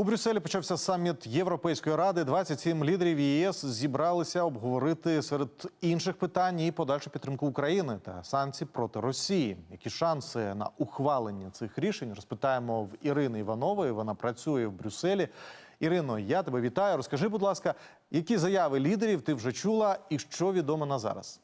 У Брюсселі почався саміт Європейської ради. 27 лідерів ЄС зібралися обговорити серед інших питань і подальшу підтримку України та санкцій проти Росії. Які шанси на ухвалення цих рішень розпитаємо в Ірини Іванової. Вона працює в Брюсселі. Ірино, я тебе вітаю. Розкажи, будь ласка, які заяви лідерів ти вже чула і що відомо на зараз?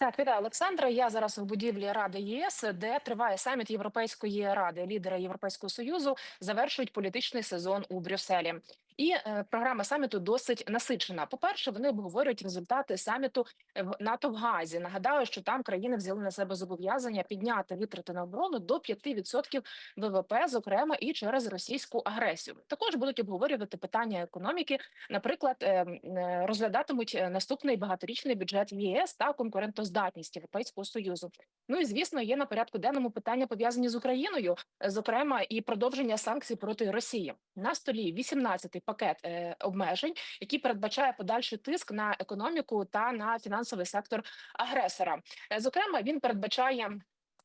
Так, вітаю, Олександра. Я зараз у будівлі Ради ЄС, де триває саміт Європейської ради. Лідери Європейського союзу завершують політичний сезон у Брюсселі. І е, програма саміту досить насичена. По перше, вони обговорюють результати саміту в НАТО в Газі. Нагадаю, що там країни взяли на себе зобов'язання підняти витрати на оборону до 5% ВВП, зокрема і через російську агресію. Також будуть обговорювати питання економіки. Наприклад, е, е, розглядатимуть е, наступний багаторічний бюджет ЄС та конкурентоздатність Європейського союзу. Ну і звісно, є на порядку денному питання пов'язані з Україною, е, зокрема і продовження санкцій проти Росії. На столі 18-й пакет е, обмежень, який передбачає подальший тиск на економіку та на фінансовий сектор агресора. Е, Зокрема, він передбачає.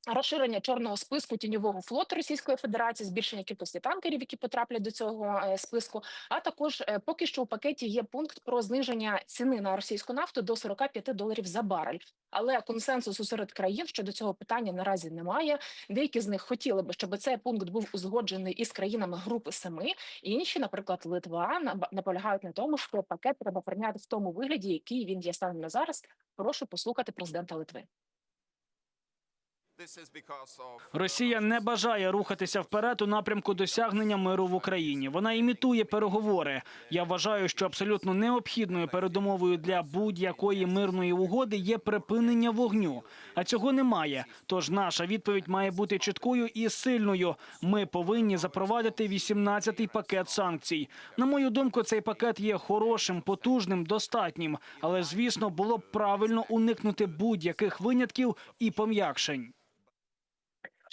Розширення чорного списку тіньового флоту Російської Федерації, збільшення кількості танкерів, які потраплять до цього е, списку. А також е, поки що у пакеті є пункт про зниження ціни на російську нафту до 45 доларів за барель. Але консенсусу серед країн щодо цього питання наразі немає. Деякі з них хотіли би, щоб цей пункт був узгоджений із країнами групи семи. Інші, наприклад, Литва, наполягають на тому, що пакет треба прийняти в тому вигляді, який він є станом на зараз. Прошу послухати президента Литви. Росія не бажає рухатися вперед у напрямку досягнення миру в Україні. Вона імітує переговори. Я вважаю, що абсолютно необхідною передумовою для будь-якої мирної угоди є припинення вогню. А цього немає. Тож наша відповідь має бути чіткою і сильною. Ми повинні запровадити 18-й пакет санкцій. На мою думку, цей пакет є хорошим, потужним, достатнім. Але звісно, було б правильно уникнути будь-яких винятків і пом'якшень.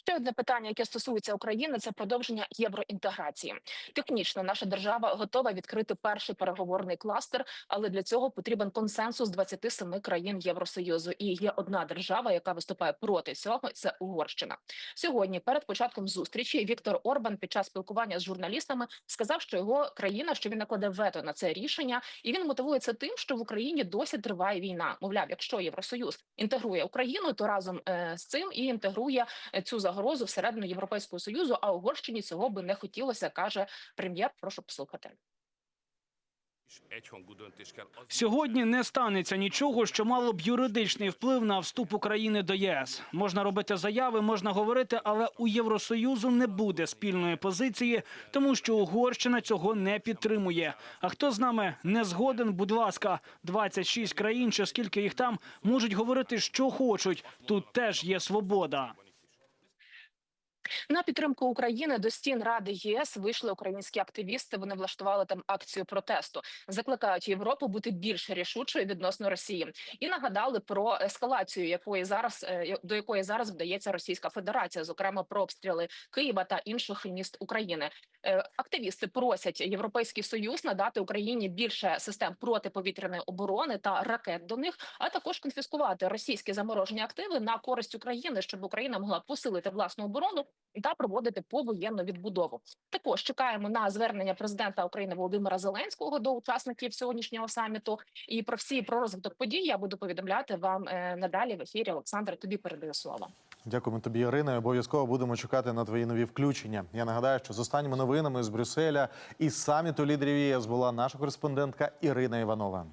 Ще одне питання, яке стосується України, це продовження євроінтеграції. Технічно наша держава готова відкрити перший переговорний кластер, але для цього потрібен консенсус 27 країн Євросоюзу. І є одна держава, яка виступає проти цього. Це Угорщина. Сьогодні, перед початком зустрічі, Віктор Орбан під час спілкування з журналістами сказав, що його країна, що він накладе вето на це рішення, і він мотивує це тим, що в Україні досі триває війна. Мовляв, якщо Євросоюз інтегрує Україну, то разом е, з цим і інтегрує е, цю загрозу всередину Європейського союзу. А Угорщині цього би не хотілося, каже прем'єр. Прошу послухати. Сьогодні не станеться нічого, що мало б юридичний вплив на вступ України до ЄС. Можна робити заяви, можна говорити, але у Євросоюзу не буде спільної позиції, тому що Угорщина цього не підтримує. А хто з нами не згоден? Будь ласка, 26 країн, чи скільки їх там можуть говорити, що хочуть. Тут теж є свобода. На підтримку України до стін Ради ЄС вийшли українські активісти. Вони влаштували там акцію протесту. Закликають Європу бути більш рішучою відносно Росії і нагадали про ескалацію, якої зараз е, до якої зараз вдається Російська Федерація, зокрема про обстріли Києва та інших міст України. Е, Активісти просять Європейський Союз надати Україні більше систем протиповітряної оборони та ракет до них, а також конфіскувати російські заморожені активи на користь України, щоб Україна могла посилити власну оборону та проводити повоєнну відбудову. Також чекаємо на звернення президента України Володимира Зеленського до учасників сьогоднішнього саміту. І про всі про розвиток подій я буду повідомляти вам е, надалі в ефірі. Олександр, тобі передаю слово. Дякуємо тобі, Ірина. Обов'язково будемо чекати на твої нові включення. Я нагадаю, що з останніми новинами з Брюсселя і саміту лідерів ЄС була наша кореспондентка Ірина Іванова.